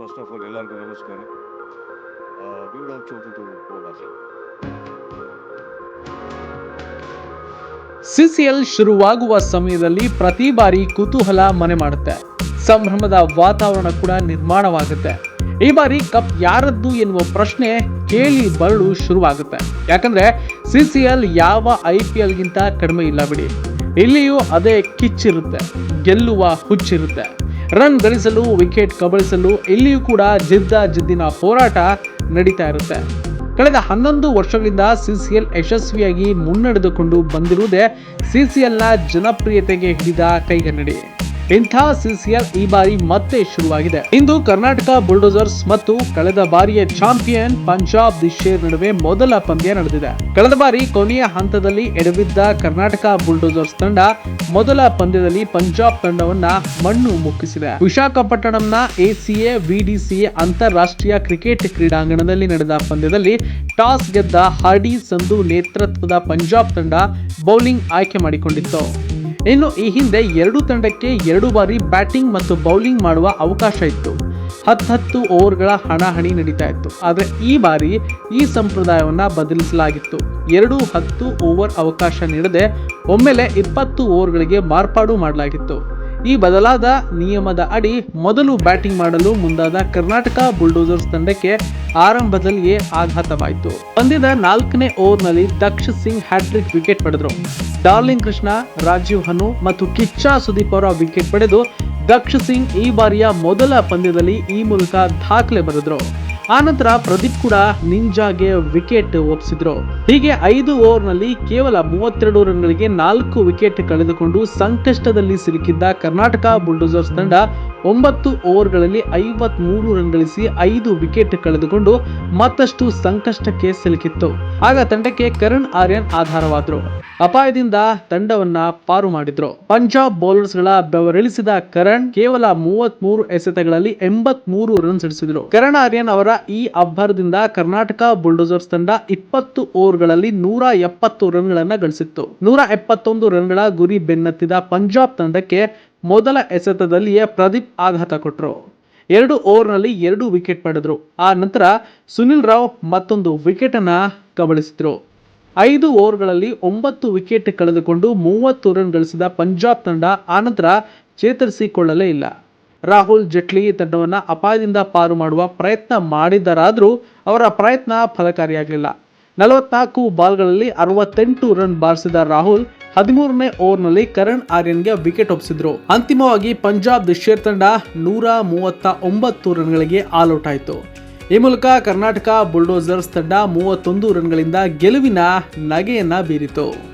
First of all ಎಲ್ಲರಿಗೂ ನಮಸ್ಕಾರ. To CCL ಶುರುವಾಗುವ ಸಮಯದಲ್ಲಿ ಪ್ರತಿ ಬಾರಿ ಕುತೂಹಲ ಮನೆ ಮಾಡುತ್ತೆ. ಸಂಭ್ರಮದ ವಾತಾವರಣ ಕೂಡ ನಿರ್ಮಾಣವಾಗುತ್ತೆ. ಈ ಬಾರಿ ಕಪ್ ಯಾರದ್ದು ಎನ್ನುವ ಪ್ರಶ್ನೆ ಕೇಳಿ ಬರಲು ಶುರುವಾಗುತ್ತೆ. ಯಾಕಂದ್ರೆ ಸಿಸಿಎಲ್ ಯಾವ ಐ ಪಿ ಎಲ್ಗಿಂತ ಕಡಿಮೆ ಇಲ್ಲ ಬಿಡಿ. ಇಲ್ಲಿಯೂ ಅದೇ ಕಿಚ್ಚಿರುತ್ತೆ, ಗೆಲ್ಲುವ ಹುಚ್ಚಿರುತ್ತೆ. ರನ್ ಗಳಿಸಲು ವಿಕೆಟ್ ಕಬಳಿಸಲು ಇಲ್ಲಿಯೂ ಕೂಡ ಜಿದ್ದ ಜಿದ್ದಿನ ಹೋರಾಟ ನಡೀತಾ ಇರುತ್ತೆ. ಕಳೆದ ಹನ್ನೊಂದು ವರ್ಷಗಳಿಂದ ಸಿ ಸಿ ಎಲ್ ಯಶಸ್ವಿಯಾಗಿ ಮುನ್ನಡೆದುಕೊಂಡು ಬಂದಿರುವುದೇ ಸಿ ಸಿ ಎಲ್ನ ಜನಪ್ರಿಯತೆಗೆ ಹಿಡಿದ ಕೈಗನ್ನಡಿ. ಇಂಥ ಸಿಸಿಎಲ್ ಈ ಬಾರಿ ಮತ್ತೆ ಶುರುವಾಗಿದೆ. ಇಂದು ಕರ್ನಾಟಕ ಬುಲ್ಡೋಸರ್ಸ್ ಮತ್ತು ಕಳೆದ ಬಾರಿಯ ಚಾಂಪಿಯನ್ ಪಂಜಾಬ್ ದಿಶೇರ್ ನಡುವೆ ಮೊದಲ ಪಂದ್ಯ ನಡೆದಿದೆ. ಕಳೆದ ಬಾರಿ ಕೊನೆಯ ಹಂತದಲ್ಲಿ ಎಡವಿದ್ದ ಕರ್ನಾಟಕ ಬುಲ್ಡೋಸರ್ಸ್ ತಂಡ ಮೊದಲ ಪಂದ್ಯದಲ್ಲಿ ಪಂಜಾಬ್ ತಂಡವನ್ನ ಮಣ್ಣು ಮುಕ್ಕಿಸಿದೆ. ವಿಶಾಖಪಟ್ಟಣಂನ ಎಸಿಎ, ವಿಡಿಸಿಎ ಅಂತಾರಾಷ್ಟ್ರೀಯ ಕ್ರಿಕೆಟ್ ಕ್ರೀಡಾಂಗಣದಲ್ಲಿ ನಡೆದ ಪಂದ್ಯದಲ್ಲಿ ಟಾಸ್ ಗೆದ್ದ ಹಾರ್ಡಿ ಸಂಧು ನೇತೃತ್ವದ ಪಂಜಾಬ್ ತಂಡ ಬೌಲಿಂಗ್ ಆಯ್ಕೆ ಮಾಡಿಕೊಂಡಿತ್ತು. ಇನ್ನು ಈ ಹಿಂದೆ ಎರಡು ತಂಡಕ್ಕೆ ಎರಡು ಬಾರಿ ಬ್ಯಾಟಿಂಗ್ ಮತ್ತು ಬೌಲಿಂಗ್ ಮಾಡುವ ಅವಕಾಶ ಇತ್ತು. ಹತ್ತತ್ತು ಓವರ್ಗಳ ಹಣಾಹಣಿ ನಡೀತಾ ಇತ್ತು. ಆದರೆ ಈ ಬಾರಿ ಈ ಸಂಪ್ರದಾಯವನ್ನು ಬದಲಿಸಲಾಗಿತ್ತು. ಎರಡು ಹತ್ತು ಓವರ್ ಅವಕಾಶ ನೀಡದೆ ಒಮ್ಮೆಲೆ ಇಪ್ಪತ್ತು ಓವರ್ಗಳಿಗೆ ಮಾರ್ಪಾಡು ಮಾಡಲಾಗಿತ್ತು. ಈ ಬದಲಾದ ನಿಯಮದ ಅಡಿ ಮೊದಲು ಬ್ಯಾಟಿಂಗ್ ಮಾಡಲು ಮುಂದಾದ ಕರ್ನಾಟಕ ಬುಲ್ಡೋಸರ್ಸ್ ತಂಡಕ್ಕೆ ಆರಂಭದಲ್ಲಿಯೇ ಆಘಾತವಾಯಿತು. ಪಂದ್ಯದ ನಾಲ್ಕನೇ ಓವರ್ನಲ್ಲಿ ದಕ್ಷ ಸಿಂಗ್ ಹ್ಯಾಟ್ರಿಕ್ ವಿಕೆಟ್ ಪಡೆದರು. ಡಾರ್ಲಿಂಗ್ ಕೃಷ್ಣ, ರಾಜೀವ್ ಹನು ಮತ್ತು ಕಿಚ್ಚಾ ಸುದೀಪ್ ಅವರ ವಿಕೆಟ್ ಪಡೆದು ದಕ್ಷ ಸಿಂಗ್ ಈ ಬಾರಿಯ ಮೊದಲ ಪಂದ್ಯದಲ್ಲಿ ಈ ಮೂಲಕ ದಾಖಲೆ ಬರೆದ್ರು. ಆನಂತರ ಪ್ರದೀಪ್ ಕೂಡ ನಿಂಜಾಗೆ ವಿಕೆಟ್ ಒಪ್ಪಿಸಿದ್ರು ಹೀಗೆ ಐದು ಓವರ್ನಲ್ಲಿ ಕೇವಲ ಮೂವತ್ತೆರಡು ರನ್ಗಳಿಗೆ ನಾಲ್ಕು ವಿಕೆಟ್ ಕಳೆದುಕೊಂಡು ಸಂಕಷ್ಟದಲ್ಲಿ ಸಿಲುಕಿದ್ದ ಕರ್ನಾಟಕ ಬುಲ್ಡೋಸರ್ಸ್ ತಂಡ ಒಂಬತ್ತು ಓವರ್ಗಳಲ್ಲಿ ಐವತ್ ಮೂರು ರನ್ ಗಳಿಸಿ ಐದು ವಿಕೆಟ್ ಕಳೆದುಕೊಂಡು ಮತ್ತಷ್ಟು ಸಂಕಷ್ಟಕ್ಕೆ ಸಿಲುಕಿತ್ತು. ಆಗ ತಂಡಕ್ಕೆ ಕರಣ್ ಆರ್ಯನ್ ಆಧಾರವಾದ್ರು. ಅಪಾಯದಿಂದ ತಂಡವನ್ನ ಪಾರು ಮಾಡಿದ್ರು. ಪಂಜಾಬ್ ಬೌಲರ್ಸ್ಗಳ ಬೆವರಿಳಿಸಿದ ಕರಣ್ ಕೇವಲ ಮೂವತ್ತ್ ಮೂರು ಎಸೆತಗಳಲ್ಲಿ ಎಂಬತ್ ಮೂರು ರನ್ ಸಿಡಿಸಿದ್ರು ಕರಣ್ ಆರ್ಯನ್ ಅವರ ಈ ಅಬ್ಬರದಿಂದ ಕರ್ನಾಟಕ ಬುಲ್ಡೋಸರ್ಸ್ ತಂಡ ಇಪ್ಪತ್ತು ಓವರ್ಗಳಲ್ಲಿ ನೂರ ಎಪ್ಪತ್ತು ರನ್ಗಳನ್ನ ಗಳಿಸಿತ್ತು. ನೂರ ಎಪ್ಪತ್ತೊಂದು ರನ್ಗಳ ಗುರಿ ಬೆನ್ನತ್ತಿದ ಪಂಜಾಬ್ ತಂಡಕ್ಕೆ ಮೊದಲ ಎಸೆತದಲ್ಲಿಯೇ ಪ್ರದೀಪ್ ಆಘಾತ ಕೊಟ್ಟರು ಎರಡು ಓವರ್ನಲ್ಲಿ ಎರಡು ವಿಕೆಟ್ ಪಡೆದರು. ಆ ನಂತರ ಸುನಿಲ್ ರಾವ್ ಮತ್ತೊಂದು ವಿಕೆಟ್ ಅನ್ನ ಕಬಳಿಸಿದ್ರು. ಐದು ಓವರ್ಗಳಲ್ಲಿ ಒಂಬತ್ತು ವಿಕೆಟ್ ಕಳೆದುಕೊಂಡು ಮೂವತ್ತು ರನ್ ಗಳಿಸಿದ ಪಂಜಾಬ್ ತಂಡ ಆನಂತರ ಚೇತರಿಸಿಕೊಳ್ಳಲೇ ಇಲ್ಲ. ರಾಹುಲ್ ಜೇಟ್ಲಿ ತಂಡವನ್ನು ಅಪಾಯದಿಂದ ಪಾರು ಮಾಡುವ ಪ್ರಯತ್ನ ಮಾಡಿದರಾದರೂ ಅವರ ಪ್ರಯತ್ನ ಫಲಕಾರಿಯಾಗಲಿಲ್ಲ. ನಲವತ್ನಾಲ್ಕು ಬಾಲ್ಗಳಲ್ಲಿ ಅರವತ್ತೆಂಟು ರನ್ ಬಾರಿಸಿದ ರಾಹುಲ್ ಹದಿಮೂರನೇ ಓವರ್ನಲ್ಲಿ ಕರಣ್ ಆರ್ಯನ್ಗೆ ವಿಕೆಟ್ ಒಪ್ಪಿಸಿದ್ರು. ಅಂತಿಮವಾಗಿ ಪಂಜಾಬ್ ದಿಶೇರ್ ತಂಡ ನೂರ ಮೂವತ್ತ ಒಂಬತ್ತು ರನ್ಗಳಿಗೆ ಆಲ್ಔಟ್ ಆಯಿತು ಈ ಮೂಲಕ ಕರ್ನಾಟಕ ಬುಲ್ಡೋಸರ್ಸ್ ತಂಡ ಮೂವತ್ತೊಂದು ರನ್ಗಳಿಂದ ಗೆಲುವಿನ ನಗೆಯನ್ನ ಬೀರಿತು.